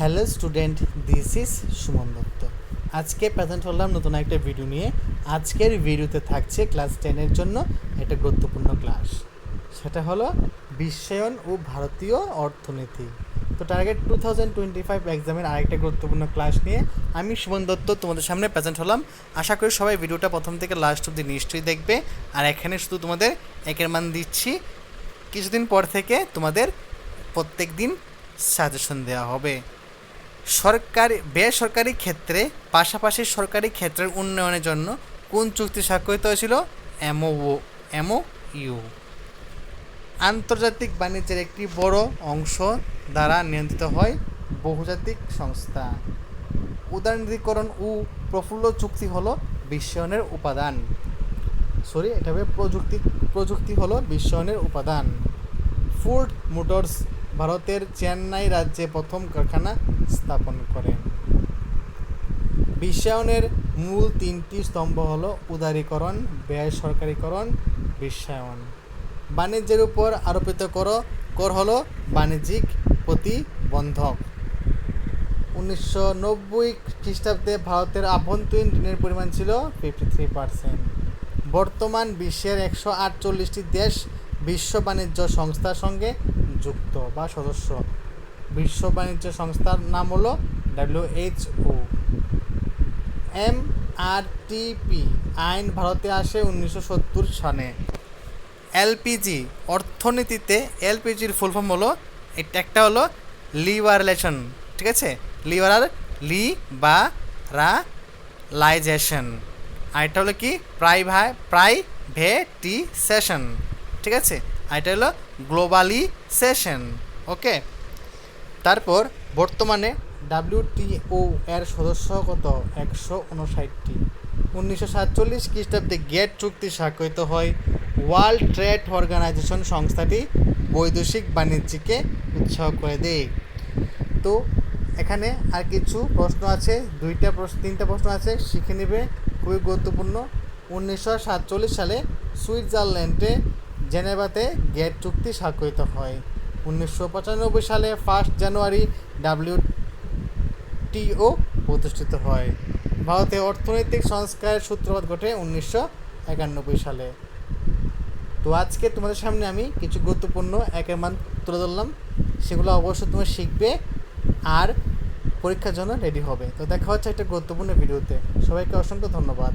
Hello student, this is Suman Dutta. আজকে present হলাম নতুন একটা ভিডিও নিয়ে। আজকের ভিডিওতে থাকছে ক্লাস টেনের জন্য একটা গুরুত্বপূর্ণ ক্লাস। সেটা হলো বিশ্বায়ন ও ভারতীয় অর্থনীতি। তো target two thousand twenty five এক্সামের আরেকটা গুরুত্বপূর্ণ ক্লাস নিয়ে আমি সুমন দত্ত তোমাদের সামনে প্রেজেন্ট হলাম। আশা করি সবাই ভিডিওটা প্রথম থেকে লাস্ট অব্দি নিশ্চয়ই দেখবে। আর এখানে শুধু তোমাদের একের মান দিচ্ছি। কিছুদিন পর থেকে তোমাদের প্রত্যেক দিন সাজেশন দেওয়া হবে। সরকারি, বেসরকারি ক্ষেত্রে, পাশাপাশি সরকারি ক্ষেত্রের উন্নয়নের জন্য কোন চুক্তি স্বাক্ষরিত হয়েছিল? এমও এমও ইউ আন্তর্জাতিক বাণিজ্যের একটি বড় অংশ দ্বারা নিয়ন্ত্রিত হয় বহুজাতিক সংস্থা। উদারনীতিকরণ ও প্রফুল্ল চুক্তি হলো বিশ্বায়নের উপাদান। সরি এটা প্রযুক্তি প্রযুক্তি হলো বিশ্বায়নের উপাদান। ফুড মোটরস ভারতের চেন্নাই রাজ্যে প্রথম কারখানা স্থাপন করেন। বিশ্বায়নের মূল তিনটি স্তম্ভ হলো উদারীকরণ বেসরকারীকরণ বিশ্বায়ন। বাণিজ্যের উপর আরোপিত কর কর হলো বাণিজ্যিক প্রতিবন্ধক। উনিশশো নব্বই খ্রিস্টাব্দে ভারতের আভ্যন্তরীণ ঋণের পরিমাণ ছিল ফিফটি থ্রি পার্সেন্ট বর্তমান বিশ্বের একশো আটচল্লিশটি দেশ বিশ্ব বাণিজ্য সংস্থার সঙ্গে যুক্ত বা সদস্য। বিশ্ব বাণিজ্য সংস্থার নাম হলো ডাব্লিউএইচও এম আর টিপি আইন ভারতে আসে উনিশশো সত্তর সালে। এলপিজি অর্থনীতিতে এলপিজির ফুল ফর্ম হলো, এটা একটা হলো লিবারেলেশন ঠিক আছে? লিবারাল লি বা রা লাইজেশন আর এটা হলো কি? প্রাইভা প্রাইভেটিসেশন ঠিক আছে? এটা হলো গ্লোবালিসেশন ওকে? তারপর বর্তমানে ডাব্লিউটিও এর সদস্য কত? একশো উনষাটটি। উনিশশো সাতচল্লিশ খ্রিস্টাব্দে গেট চুক্তি স্বাক্ষরিত হয়। ওয়ার্ল্ড ট্রেড অর্গানাইজেশন সংস্থাটি বৈদেশিক বাণিজ্যকে উৎসাহ করে দেয়। তো এখানে আর কিছু প্রশ্ন আছে, দুইটা প্রশ্ন, তিনটা প্রশ্ন আছে, শিখে নেবে। খুবই গুরুত্বপূর্ণ। উনিশশো সাতচল্লিশ সালে সুইজারল্যান্ডে জেনেভাতে গেট চুক্তি স্বাক্ষরিত হয়। উনিশশো পঁচানব্বই সালে ফার্স্ট জানুয়ারি ডাব্লিউ টিও প্রতিষ্ঠিত হয়। ভারতে অর্থনৈতিক সংস্কারের সূত্রপাত ঘটে উনিশশো একানব্বই সালে। তো আজকে তোমাদের সামনে আমি কিছু গুরুত্বপূর্ণ একের মান তুলে ধরলাম। সেগুলো অবশ্যই তুমি শিখবে আর পরীক্ষার জন্য রেডি হবে। তো দেখা হচ্ছে একটা গুরুত্বপূর্ণ ভিডিওতে। সবাইকে অসংখ্য ধন্যবাদ।